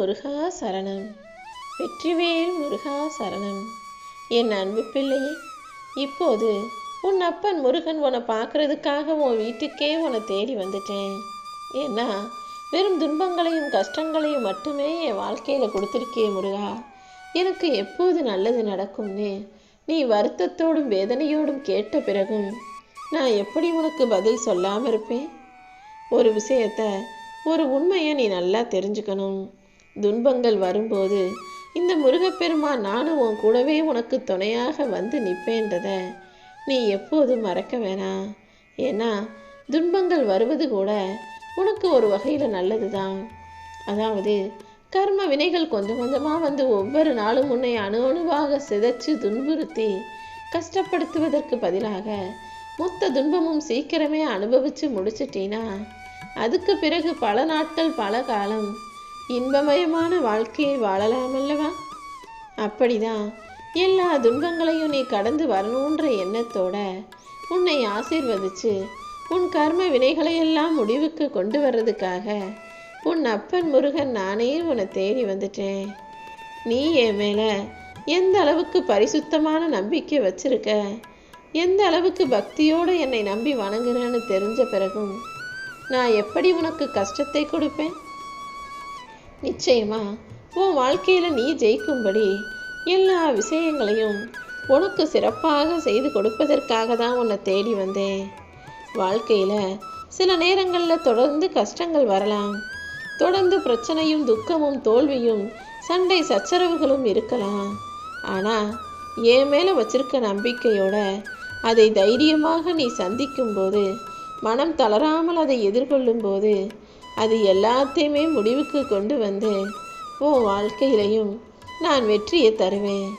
முருகா சரணம். வெற்றிவேல் முருகா சரணம். என் அன்பு பிள்ளையே இப்போது உன் அப்பன் முருகன் உன்னை பார்க்கறதுக்காக உன் வீட்டுக்கே உன்னை தேடி வந்துட்டேன். ஏன்னா வெறும் துன்பங்களையும் கஷ்டங்களையும் மட்டுமே என் வாழ்க்கையில் கொடுத்துருக்கே முருகா. எனக்கு எப்போது நல்லது நடக்கும்னு நீ வருத்தத்தோடும் வேதனையோடும் கேட்ட பிறகும் நான் எப்படி உனக்கு பதில் சொல்லாமல் இருப்பேன்? ஒரு விஷயத்த ஒரு உண்மையை நீ நல்லா தெரிஞ்சுக்கணும். துன்பங்கள் வரும்போது இந்த முருகப்பெருமான் நானும் உன் கூடவே உனக்கு துணையாக வந்து நிற்பேன்றத நீ எப்போதும் மறக்க வேணாம். ஏன்னா துன்பங்கள் வருவது கூட உனக்கு ஒரு வகையில் நல்லது தான் அதாவது கர்ம வினைகள் கொஞ்சம் கொஞ்சமாக வந்து ஒவ்வொரு நாளும் உன்னை அணு அணுவாக சிதைச்சு துன்புறுத்தி கஷ்டப்படுத்துவதற்கு பதிலாக மொத்த துன்பமும் சீக்கிரமே அனுபவித்து முடிச்சிட்டீனா அதுக்கு பிறகு பல நாட்கள் பல காலம் இன்பமயமான வாழ்க்கையை வாழலாம் அல்லவா அப்படிதான். எல்லா துன்பங்களையும் நீ கடந்து வரணுன்ற எண்ணத்தோட உன்னை ஆசீர்வதிச்சு உன் கர்ம வினைகளையெல்லாம் முடிவுக்கு கொண்டு வர்றதுக்காக உன் அப்பன் முருகன் நானே உன்னை தேடி வந்துட்டேன். நீ என் மேலே எந்த அளவுக்கு பரிசுத்தமான நம்பிக்கை வச்சிருக்க? எந்த அளவுக்கு பக்தியோடு என்னை நம்பி வணங்குறேன்னு தெரிஞ்ச பிறகும் நான் எப்படி உனக்கு கஷ்டத்தை கொடுப்பேன்? நிச்சயமா உன் வாழ்க்கையில் நீ ஜெயிக்கும்படி எல்லா விஷயங்களையும் உனக்கு சிறப்பாக செய்து கொடுப்பதற்காக தான் உன்னை தேடி வந்தேன். வாழ்க்கையில் சில நேரங்களில் தொடர்ந்து கஷ்டங்கள் வரலாம். தொடர்ந்து பிரச்சனையும் துக்கமும் தோல்வியும் சண்டை சச்சரவுகளும் இருக்கலாம். ஆனால் என் மேலே வச்சிருக்க நம்பிக்கையோட அதை தைரியமாக நீ சந்திக்கும்போது மனம் தளராமல் அதை எதிர்கொள்ளும்போது அது எல்லாத்தையுமே முடிவுக்கு கொண்டு வந்து உன் வாழ்க்கையிலையும் நான் வெற்றியை தருவேன்.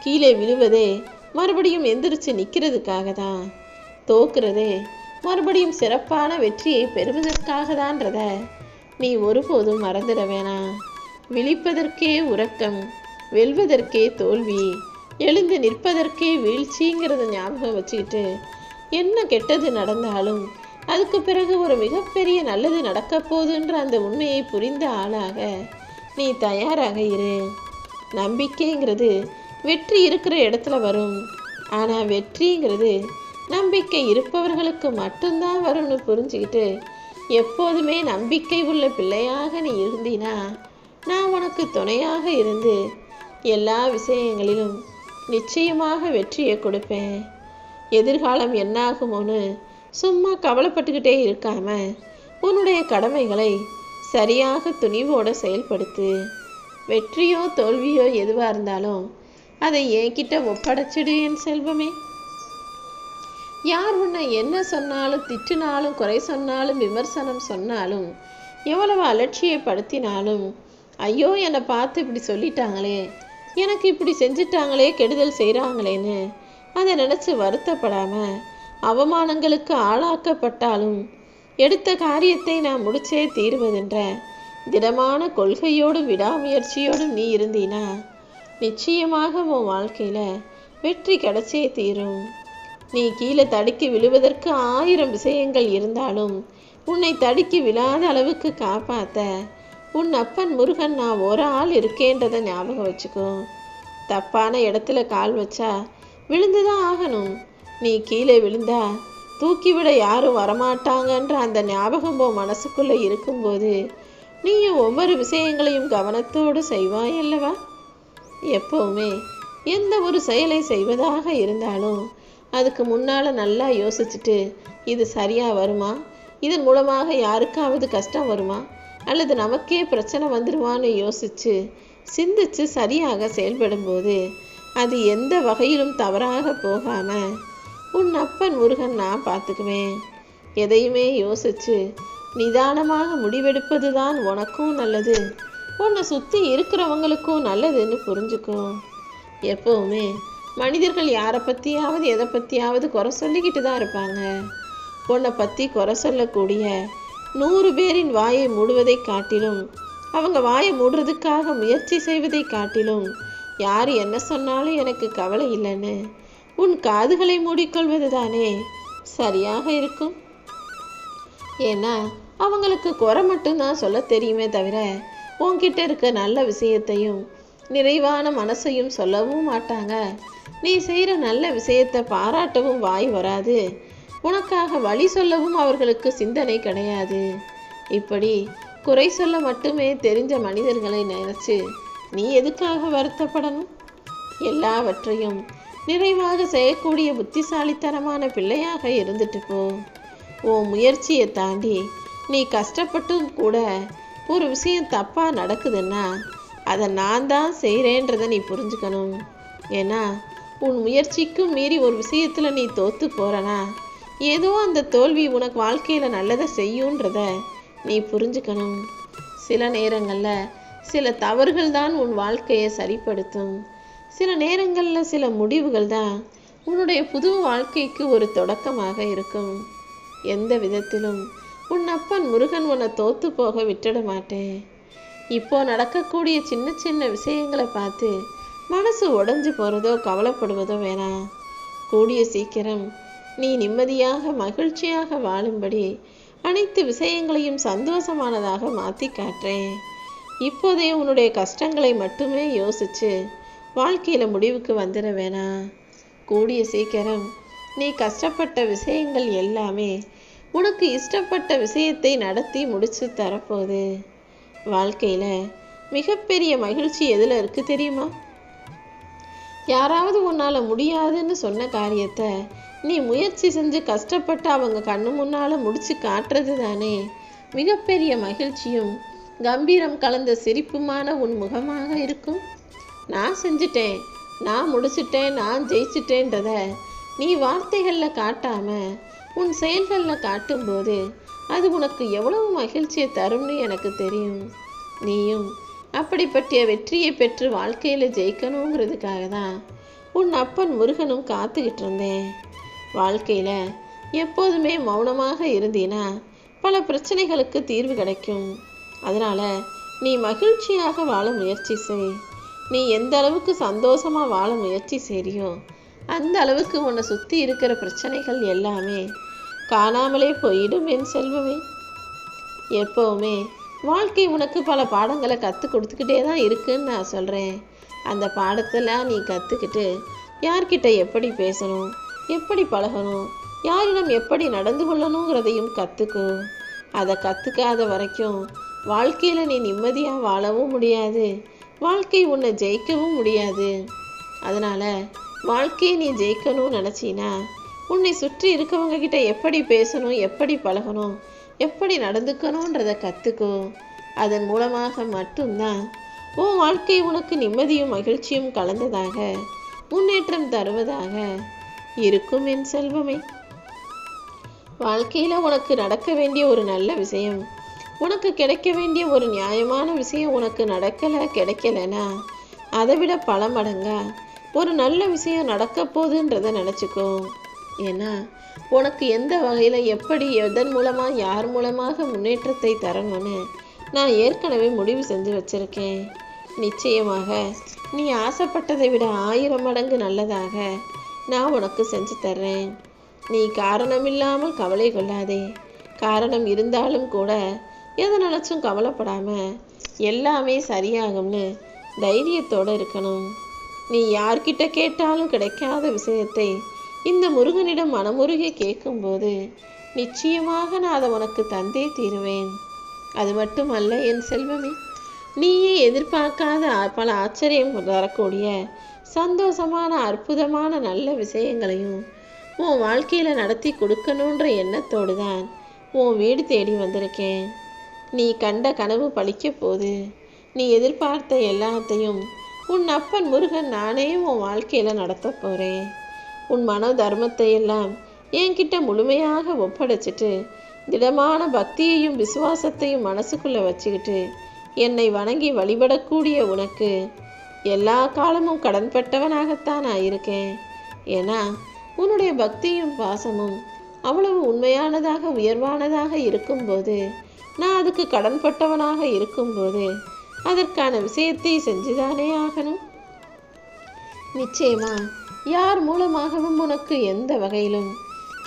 கீழே விழுவதே மறுபடியும் எந்திரிச்சு நிற்கிறதுக்காக தான் தோக்குறதே மறுபடியும் சிறப்பான வெற்றியை பெறுவதற்காக தான்றத நீ ஒருபோதும் மறந்துட வேணாம். விழிப்பதற்கே உறக்கம் வெல்வதற்கே தோல்வி எழுந்து நிற்பதற்கே வீழ்ச்சிங்கிறத ஞாபகம் வச்சுக்கிட்டு என்ன கெட்டது நடந்தாலும் அதுக்கு பிறகு ஒரு மிகப்பெரிய நல்லது நடக்கப் போகுதுன்ற அந்த உண்மையை புரிந்த ஆளாக நீ தயாராக இரு. நம்பிக்கைங்கிறது வெற்றி இருக்கிற இடத்துல வரும். ஆனால் வெற்றிங்கிறது நம்பிக்கை இருப்பவர்களுக்கு மட்டும்தான் வரும்னு புரிஞ்சுக்கிட்டு எப்போதுமே நம்பிக்கை உள்ள பிள்ளையாக நீ இருந்தீனா நான் உனக்கு துணையாக இருந்து எல்லா விஷயங்களிலும் நிச்சயமாக வெற்றியை கொடுப்பேன். எதிர்காலம் என்னாகுமோன்னு சும்மா கவலைப்பட்டுக்கிட்டே இருக்காம உன்னுடைய கடமைகளை சரியாக துணிவோட செயல்படுத்து வெற்றியோ தோல்வியோ எதுவாக இருந்தாலும் அதை என்கிட்ட ஒப்படைச்சிடு என் செல்வமே. யார் உன்னை என்ன சொன்னாலும் திட்டினாலும் குறை சொன்னாலும் விமர்சனம் சொன்னாலும் எவ்வளவு அலட்சியப்படுத்தினாலும் ஐயோ என்னை பார்த்து இப்படி சொல்லிட்டாங்களே எனக்கு இப்படி செஞ்சிட்டாங்களே கெடுதல் செய்கிறாங்களேன்னு அதை நினச்சி வருத்தப்படாமல் அவமானங்களுக்கு ஆளாக்கப்பட்டாலும் எடுத்த காரியத்தை நான் முடிச்சே தீர்வதென்ற திடமான கொள்கையோடும் விடாமுயற்சியோடும் நீ இருந்தீனா நிச்சயமாக உன் வாழ்க்கையில் வெற்றி கிடைச்சே தீரும். நீ கீழே தடுக்கி விழுவதற்கு ஆயிரம் விஷயங்கள் இருந்தாலும் உன்னை தடுக்கி விழாத அளவுக்கு காப்பாத்த உன் அப்பன் முருகன் நான் ஒரு ஆள் இருக்கேன்றதை ஞாபகம் வச்சுக்கோ. தப்பான இடத்துல கால் வச்சா விழுந்துதான் ஆகணும். நீ கீழே விழுந்தா தூக்கிவிட யாரும் வரமாட்டாங்கன்ற அந்த ஞாபகம் உன் மனசுக்குள்ளே இருக்கும்போது நீயும் ஒவ்வொரு விஷயங்களையும் கவனத்தோடு செய்வாய் அல்லவா? எப்பவுமே எந்த ஒரு செயலை செய்வதாக இருந்தாலும் அதுக்கு முன்னால் நல்லா யோசிச்சுட்டு இது சரியாக வருமா? இதன் மூலமாக யாருக்காவது கஷ்டம் வருமா? அல்லது நமக்கே பிரச்சனை வந்துடுவான்னு யோசிச்சு சிந்திச்சு சரியாக செயல்படும்போது அது எந்த வகையிலும் தவறாக போகாம உன் அப்பன் முருகன் நான் பார்த்துக்குவேன். எதையுமே யோசிச்சு நிதானமாக முடிவெடுப்பது தான் உனக்கும் நல்லது. உன்னை சுற்றி இருக்கிறவங்களுக்கும் நல்லதுன்னு புரிஞ்சுக்கும் எப்போவுமே மனிதர்கள் யாரை பற்றியாவது எதை பற்றியாவது குறை சொல்லிக்கிட்டு தான் இருப்பாங்க. உன்னை பற்றி குறை சொல்லக்கூடிய நூறு பேரின் வாயை மூடுவதை காட்டிலும் அவங்க வாயை மூடுறதுக்காக முயற்சி செய்வதை காட்டிலும் யார் என்ன சொன்னாலும் எனக்கு கவலை இல்லைன்னு உன் காதுகளை மூடிக்கொள்வது தானே சரியாக இருக்கும். ஏன்னா அவங்களுக்கு குறை மட்டும்தான் சொல்ல தெரியுமே தவிர உன்கிட்ட இருக்க நல்ல விஷயத்தையும் நிறைவான மனசையும் சொல்லவும் மாட்டாங்க. நீ செய்கிற நல்ல விஷயத்தை பாராட்டவும் வாய் வராது. உனக்காக வழி சொல்லவும் அவர்களுக்கு சிந்தனை கிடையாது. இப்படி குறை சொல்ல மட்டுமே தெரிஞ்ச மனிதர்களை நினைச்சு நீ எதுக்காக வருத்தப்படணும்? எல்லாவற்றையும் நிறைவாக செய்யக்கூடிய புத்திசாலித்தனமான பிள்ளையாக இருந்துட்டு போ உன் முயற்சியை தாண்டி நீ கஷ்டப்பட்டும் கூட ஒரு விஷயம் தப்பாக நடக்குதுன்னா அதை நான் தான் செய்கிறேன்றதை நீ புரிஞ்சுக்கணும். ஏன்னா உன் முயற்சிக்கும் மீறி ஒரு விஷயத்தில் நீ தோற்று போகிறனா ஏதோ அந்த தோல்வி உனக்கு வாழ்க்கையில் நல்லதை செய்யுன்றத நீ புரிஞ்சுக்கணும். சில நேரங்களில் சில தவறுகள் தான் உன் வாழ்க்கையை சரிப்படுத்தும். சில நேரங்களில் சில முடிவுகள் தான் உன்னுடைய புது வாழ்க்கைக்கு ஒரு தொடக்கமாக இருக்கும். எந்த விதத்திலும் உன் அப்பன் முருகன் உன்னை தோத்து போக விட்டுட மாட்டேன். இப்போ நடக்கக்கூடிய சின்ன சின்ன விஷயங்களை பார்த்து மனசு உடஞ்சு போகிறதோ கவலைப்படுவதோ வேணாம். கூடிய சீக்கிரம் நீ நிம்மதியாக மகிழ்ச்சியாக வாழும்படி அனைத்து விஷயங்களையும் சந்தோஷமானதாக மாற்றி காட்டுறேன். இப்போதே உன்னுடைய கஷ்டங்களை மட்டுமே யோசிச்சு வாழ்க்கையில் முடிவுக்கு வந்துட வேணாம் கூடிய சீக்கிரம் நீ கஷ்டப்பட்ட விஷயங்கள் எல்லாமே உனக்கு இஷ்டப்பட்ட விஷயத்தை நடத்தி முடிச்சு தரப்போகுது. வாழ்க்கையில் மிகப்பெரிய மகிழ்ச்சி எதில் இருக்கு தெரியுமா? யாராவது உன்னால் முடியாதுன்னு சொன்ன காரியத்தை நீ முயற்சி செஞ்சு கஷ்டப்பட்டு அவங்க கண்ணு முன்னால் முடிச்சு காட்டுறது தானே. மிகப்பெரிய மகிழ்ச்சியும் கம்பீரம் கலந்த சிரிப்புமான உன் முகமாக இருக்கும். நான் செஞ்சிட்டேன் நான் முடிச்சிட்டேன் நான் ஜெயிச்சிட்டேன்றத நீ வார்த்தைகளில் காட்டாமல் உன் செயல்களில் காட்டும்போது அது உனக்கு எவ்வளவு மகிழ்ச்சியை தரும்னு எனக்கு தெரியும். நீயும் அப்படிப்பட்ட வெற்றியை பெற்று வாழ்க்கையில் ஜெயிக்கணுங்கிறதுக்காக தான் உன் அப்பன் முருகனும் காத்துக்கிட்டு இருந்தேன். வாழ்க்கையில் எப்போதுமே மௌனமாக இருந்தீனா பல பிரச்சனைகளுக்கு தீர்வு கிடைக்கும். அதனால் நீ மகிழ்ச்சியாக வாழ முயற்சி செய். நீ எந்த அளவுக்கு சந்தோஷமாக வாழ முயற்சி செய்கிறியோ அந்த அளவுக்கு உன்னை சுற்றி இருக்கிற பிரச்சனைகள் எல்லாமே காணாமலே போயிடும் என் செல்வமே. எப்போவுமே வாழ்க்கை உனக்கு பல பாடங்களை கற்றுக் கொடுத்துக்கிட்டே தான் இருக்குன்னு நான் சொல்கிறேன் அந்த பாடத்தெல்லாம் நீ கற்றுக்கிட்டு யார்கிட்ட எப்படி பேசணும் எப்படி பழகணும் யாரிடம் எப்படி நடந்து கொள்ளணுங்கிறதையும் கற்றுக்கோ அதை கற்றுக்காத வரைக்கும் வாழ்க்கையில் நீ நிம்மதியாக வாழவும் முடியாது. வாழ்க்கை உன்னை ஜெயிக்கவும் முடியாது. அதனால் வாழ்க்கையை நீ ஜெயிக்கணும்னு நினச்சினா உன்னை சுற்றி இருக்கவங்க கிட்ட எப்படி பேசணும் எப்படி பழகணும் எப்படி நடந்துக்கணுன்றதை கற்றுக்கோ அதன் மூலமாக மட்டும்தான் உன் வாழ்க்கை உனக்கு நிம்மதியும் மகிழ்ச்சியும் கலந்ததாக முன்னேற்றம் தருவதாக இருக்கும் என் செல்வமே. வாழ்க்கையில் உனக்கு நடக்க வேண்டிய ஒரு நல்ல விஷயம் உனக்கு கிடைக்க வேண்டிய ஒரு நியாயமான விஷயம் உனக்கு நடக்கலை கிடைக்கலனா? அதை விட பல மடங்கா? ஒரு நல்ல விஷயம் நடக்க போகுதுன்றதை நினச்சிக்கோ. ஏன்னா உனக்கு எந்த வகையில் எப்படி எதன் மூலமாக யார் மூலமாக முன்னேற்றத்தை தரணும்னு நான் ஏற்கனவே முடிவு செஞ்சு வச்சுருக்கேன். நிச்சயமாக நீ ஆசைப்பட்டதை விட ஆயிரம் மடங்கு நல்லதாக நான் உனக்கு செஞ்சு தர்றேன். நீ காரணமில்லாமல் கவலை கொள்ளாதே. காரணம் இருந்தாலும் கூட எதை நினச்சும் கவலைப்படாமல் எல்லாமே சரியாகும்னு தைரியத்தோடு இருக்கணும். நீ யார்கிட்ட கேட்டாலும் கிடைக்காத விஷயத்தை இந்த முருகனிடம் மனமுருகி கேட்கும்போது நிச்சயமாக நான் அதை உனக்கு தந்தே தீருவேன். அது மட்டுமல்ல என் செல்வமே நீயே எதிர்பார்க்காத பல ஆச்சரியம் தரக்கூடிய சந்தோஷமான அற்புதமான நல்ல விஷயங்களையும் உன் வாழ்க்கையில் நடத்தி கொடுக்கணுன்ற எண்ணத்தோடு தான் உன் வீடு தேடி வந்திருக்கேன். நீ கண்ட கனவு பழிக்கப் போது நீ எதிர்பார்த்த எல்லாத்தையும் உன் அப்பன் முருகன் நானே உன் வாழ்க்கையில் நடத்த போகிறேன் உன் மன தர்மத்தை எல்லாம் என்கிட்ட முழுமையாக ஒப்படைச்சிட்டு திடமான பக்தியையும் விசுவாசத்தையும் மனசுக்குள்ளே வச்சுக்கிட்டு என்னை வணங்கி வழிபடக்கூடிய உனக்கு எல்லா காலமும் கடன்பட்டவனாகத்தான் நான் இருக்கேன். ஏன்னா உன்னுடைய பக்தியும் பாசமும் அவ்வளவு உண்மையானதாக உயர்வானதாக இருக்கும்போது நான் அதுக்கு கடன்பட்டவனாக இருக்கும்போது அதற்கான விஷயத்தை செஞ்சுதானே ஆகணும்? நிச்சயமா யார் மூலமாகவும் உனக்கு எந்த வகையிலும்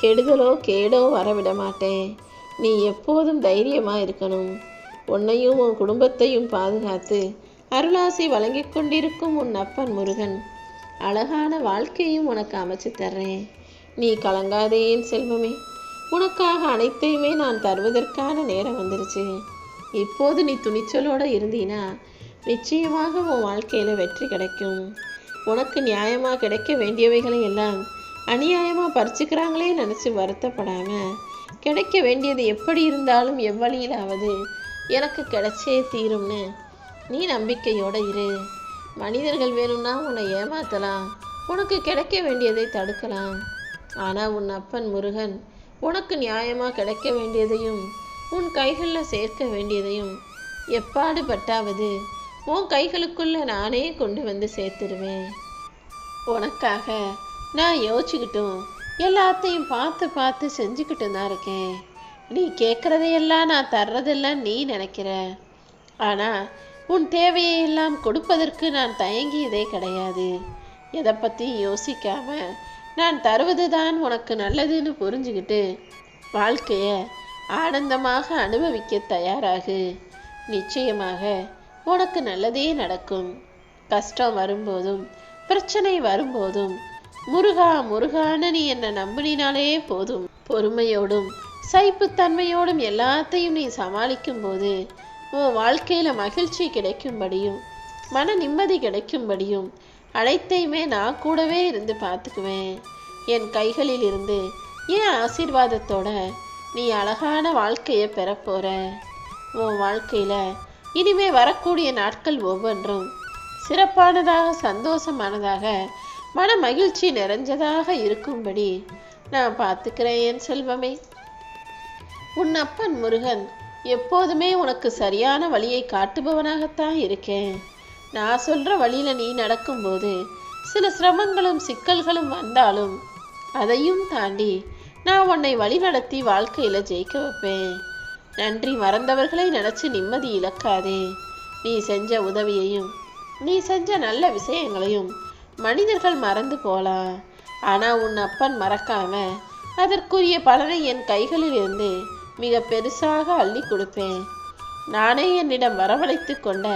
கெடுதலோ கேடோ வரவிட மாட்டேன் நீ எப்போதும் தைரியமா இருக்கணும். உன்னையும் உன் குடும்பத்தையும் பாதுகாத்து அருளாசி வழங்கிக் கொண்டிருக்கும் உன் அப்பன் முருகன் அழகான வாழ்க்கையும் உனக்கு அமைச்சு தர்றேன். நீ கலங்காதேன் செல்வமே. உனக்காக அனைத்தையுமே நான் தருவதற்கான நேரம் வந்துருச்சு. இப்போது நீ துணிச்சலோடு இருந்தீனா நிச்சயமாக உன் வாழ்க்கையில் வெற்றி கிடைக்கும். உனக்கு நியாயமாக கிடைக்க வேண்டியவைகளை எல்லாம் அநியாயமாக பறிச்சுக்கிறாங்களே நினச்சி வருத்தப்படாமல் கிடைக்க வேண்டியது எப்படி இருந்தாலும் எவ்வழியிலாவது எனக்கு கிடைச்சே தீரும்னு நீ நம்பிக்கையோடு இரு. மனிதர்கள் வேணும்னா உன்னை ஏமாத்தலாம். உனக்கு கிடைக்க வேண்டியதை தடுக்கலாம். ஆனால் உன் அப்பன் முருகன் உனக்கு நியாயமாக கிடைக்க வேண்டியதையும் உன் கைகளில் சேர்க்க வேண்டியதையும் எப்பாடு பட்டாவது உன் கைகளுக்குள்ளே நானே கொண்டு வந்து சேர்த்துருவேன். உனக்காக நான் யோசிச்சுக்கிட்டும் எல்லாத்தையும் பார்த்து பார்த்து செஞ்சுக்கிட்டு தான் இருக்கேன். நீ கேட்குறதையெல்லாம் நான் தர்றதெல்லாம் நீ நினைக்கிற. ஆனால் உன் தேவையெல்லாம் கொடுப்பதற்கு நான் தயங்கியதே கிடையாது. எதை பற்றியும் யோசிக்காமல் நான் தருவது தான் உனக்கு நல்லதுன்னு புரிஞ்சுக்கிட்டு வாழ்க்கையை ஆனந்தமாக அனுபவிக்க தயாராகு. நிச்சயமாக உனக்கு நல்லதே நடக்கும். கஷ்டம் வரும்போதும் பிரச்சனை வரும்போதும் முருகா முருகான்னு நீ என்னை நம்பினாலே போதும். பொறுமையோடும் சைப்புத்தன்மையோடும் எல்லாத்தையும் நீ சமாளிக்கும் போது உன் வாழ்க்கையில் மகிழ்ச்சி கிடைக்கும்படியும் மன நிம்மதி கிடைக்கும்படியும் அனைத்தையுமே நான் கூடவே இருந்து பார்த்துக்குவேன். என் கைகளில் இருந்து என் ஆசீர்வாதத்தோட நீ அழகான வாழ்க்கையை பெறப்போற உன் வாழ்க்கையில் இனிமே வரக்கூடிய நாட்கள் ஒவ்வொன்றும் சிறப்பானதாக சந்தோஷமானதாக மன மகிழ்ச்சி நிறைஞ்சதாக இருக்கும்படி நான் பார்த்துக்கிறேன் என் செல்வமே. உன் அப்பன் முருகன் எப்போதுமே உனக்கு சரியான வழியை காட்டுபவனாகத்தான் இருக்கேன். நான் சொல்ற வழியில நீ நடக்கும்போது சில சிரமங்களும் சிக்கல்களும் வந்தாலும் அதையும் தாண்டி நான் உன்னை வழிநடத்தி வாழ்க்கையில ஜெயிக்க வைப்பேன். நன்றி மறந்தவர்களை நினைச்சு நிம்மதி இழக்காதே. நீ செஞ்ச உதவியையும் நீ செஞ்ச நல்ல விஷயங்களையும் மனிதர்கள் மறந்து போலாம். ஆனா உன் அப்பன் மறக்காம அதற்குரிய பலனை என் கைகளில் இருந்து மிக பெருசாக அள்ளி கொடுப்பேன். நானே என்னிடம் வரவழைத்து கொண்ட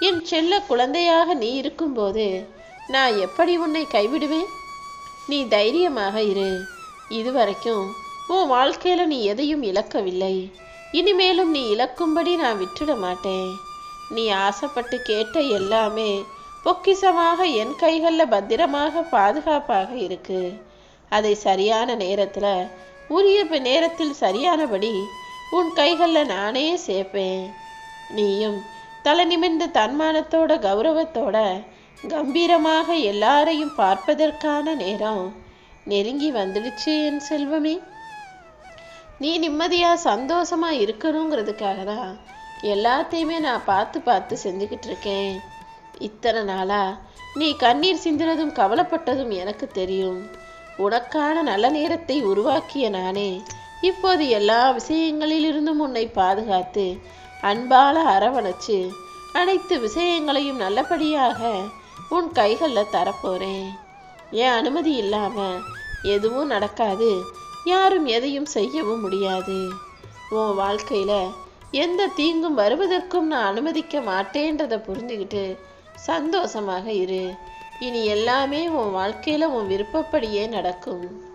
என் செல்ல குழந்தையாக நீ இருக்கும்போது நான் எப்படி உன்னை கைவிடுவேன்? நீ தைரியமாக இரு. இதுவரைக்கும் உன் வாழ்க்கையில் நீ எதையும் இழக்கவில்லை. இனிமேலும் நீ இழக்கும்படி நான் விட்டுட மாட்டேன். நீ ஆசைப்பட்டு கேட்ட எல்லாமே பொக்கிஷமாக என் கைகளில் பத்திரமாக பாதுகாப்பாக இருக்கு. அதை சரியான நேரத்தில் உரிய நேரத்தில் சரியானபடி உன் கைகளில் நானே சேர்ப்பேன். நீயும் தலை நிமிர்ந்து தன்மானத்தோட கௌரவத்தோட கம்பீரமாக எல்லாரையும் பார்ப்பதற்கான நேரம் நெருங்கி வந்துடுச்சு என் செல்வமே. நீ நிம்மதியா சந்தோஷமா இருக்கணுங்கிறதுக்காக தான் எல்லாத்தையுமே நான் பார்த்து பார்த்து செஞ்சுக்கிட்டு இருக்கேன். இத்தனை நாளா நீ கண்ணீர் சிந்தினதும் கவலைப்பட்டதும் எனக்கு தெரியும். உனக்கான நல்ல நேரத்தை உருவாக்கிய நானே. இப்போது எல்லா விஷயங்களிலிருந்தும் உன்னை பாதுகாத்து அன்பால அரவணைச்சு அனைத்து விஷயங்களையும் நல்லபடியாக உன் கைகளில் தரப்போறேன். என் அனுமதி இல்லாம எதுவும் நடக்காது. யாரும் எதையும் செய்யவும் முடியாது. உன் வாழ்க்கையில எந்த தீங்கும் வருவதற்கும் நான் அனுமதிக்க மாட்டேன்றதை புரிஞ்சுக்கிட்டு சந்தோஷமாக இரு. இனி எல்லாமே உன் வாழ்க்கையில உன் விருப்பப்படியே நடக்கும்.